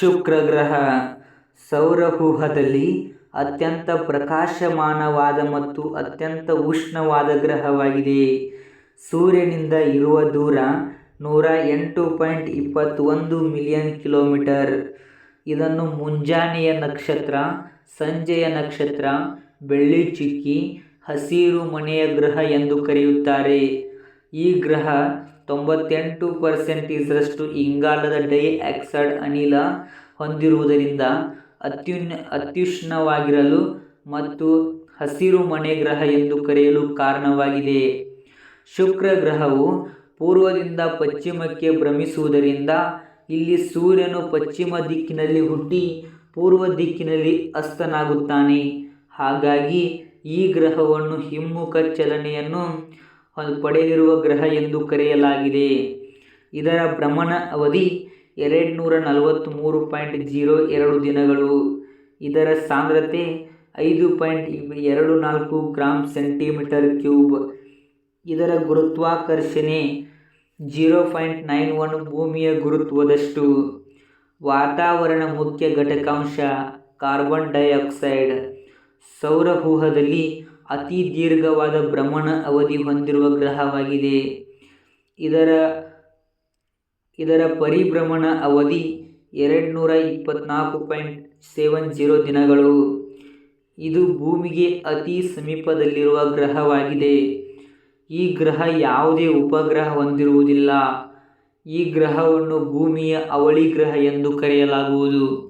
ಶುಕ್ರ ಗ್ರಹ ಸೌರಹೂಹದಲ್ಲಿ ಅತ್ಯಂತ ಪ್ರಕಾಶಮಾನವಾದ ಮತ್ತು ಅತ್ಯಂತ ಉಷ್ಣವಾದ ಗ್ರಹವಾಗಿದೆ. ಸೂರ್ಯನಿಂದ ಇರುವ ದೂರ ನೂರ ಎಂಟು ಪಾಯಿಂಟ್ ಇಪ್ಪತ್ತೊಂದು ಮಿಲಿಯನ್ ಕಿಲೋಮೀಟರ್. ಇದನ್ನು ಮುಂಜಾನೆಯ ನಕ್ಷತ್ರ, ಸಂಜೆಯ ನಕ್ಷತ್ರ, ಬೆಳ್ಳಿ ಚಿಕ್ಕಿ, ಹಸಿರು ಮನೆಯ ಗ್ರಹ ಎಂದು ಕರೆಯುತ್ತಾರೆ. ಈ ಗ್ರಹ ತೊಂಬತ್ತೆಂಟು ಪರ್ಸೆಂಟೇಜ್ರಷ್ಟು ಇಂಗಾಲದ ಡೈ ಆಕ್ಸೈಡ್ ಅನಿಲ ಹೊಂದಿರುವುದರಿಂದ ಅತ್ಯುನ್, ಅತ್ಯುಷ್ಣವಾಗಿರಲು ಮತ್ತು ಹಸಿರು ಮನೆ ಗ್ರಹ ಎಂದು ಕರೆಯಲು ಕಾರಣವಾಗಿದೆ. ಶುಕ್ರ ಗ್ರಹವು ಪೂರ್ವದಿಂದ ಪಶ್ಚಿಮಕ್ಕೆ ಭ್ರಮಿಸುವುದರಿಂದ ಇಲ್ಲಿ ಸೂರ್ಯನು ಪಶ್ಚಿಮ ದಿಕ್ಕಿನಲ್ಲಿ ಹುಟ್ಟಿ ಪೂರ್ವ ದಿಕ್ಕಿನಲ್ಲಿ ಅಸ್ತನಾಗುತ್ತಾನೆ. ಹಾಗಾಗಿ ಈ ಗ್ರಹವನ್ನು ಹಿಮ್ಮುಖ ಚಲನೆಯನ್ನು ಪಡೆದಿರುವ ಗ್ರಹ ಎಂದು ಕರೆಯಲಾಗಿದೆ. ಇದರ ಭ್ರಮಣ ಅವಧಿ ಎರಡು ನೂರ ನಲವತ್ತ್ಮೂರು ಪಾಯಿಂಟ್ ಜೀರೋ ಎರಡು ದಿನಗಳು. ಇದರ ಸಾಂದ್ರತೆ ಐದು ಪಾಯಿಂಟ್ ಎರಡು ನಾಲ್ಕು ಗ್ರಾಮ್ ಸೆಂಟಿಮೀಟರ್ ಕ್ಯೂಬ್. ಇದರ ಗುರುತ್ವಾಕರ್ಷಣೆ ಜೀರೋ ಪಾಯಿಂಟ್ ನೈನ್ ಒನ್ ಭೂಮಿಯ ಗುರುತ್ವದಷ್ಟು. ವಾತಾವರಣ ಮುಖ್ಯ ಘಟಕಾಂಶ ಕಾರ್ಬನ್ ಡೈಆಕ್ಸೈಡ್. ಸೌರವ್ಯೂಹದಲ್ಲಿ ಅತಿ ದೀರ್ಘವಾದ ಭ್ರಮಣ ಅವಧಿ ಹೊಂದಿರುವ ಗ್ರಹವಾಗಿದೆ. ಇದರ ಇದರ ಪರಿಭ್ರಮಣ ಅವಧಿ ಎರಡು ನೂರ ಇಪ್ಪತ್ತ್ನಾಲ್ಕು ಪಾಯಿಂಟ್ ಸೆವೆನ್ ಜೀರೋ ದಿನಗಳು. ಇದು ಭೂಮಿಗೆ ಅತಿ ಸಮೀಪದಲ್ಲಿರುವ ಗ್ರಹವಾಗಿದೆ. ಈ ಗ್ರಹ ಯಾವುದೇ ಉಪಗ್ರಹ ಹೊಂದಿರುವುದಿಲ್ಲ. ಈ ಗ್ರಹವನ್ನು ಭೂಮಿಯ ಅವಳಿ ಗ್ರಹ ಎಂದು ಕರೆಯಲಾಗುವುದು.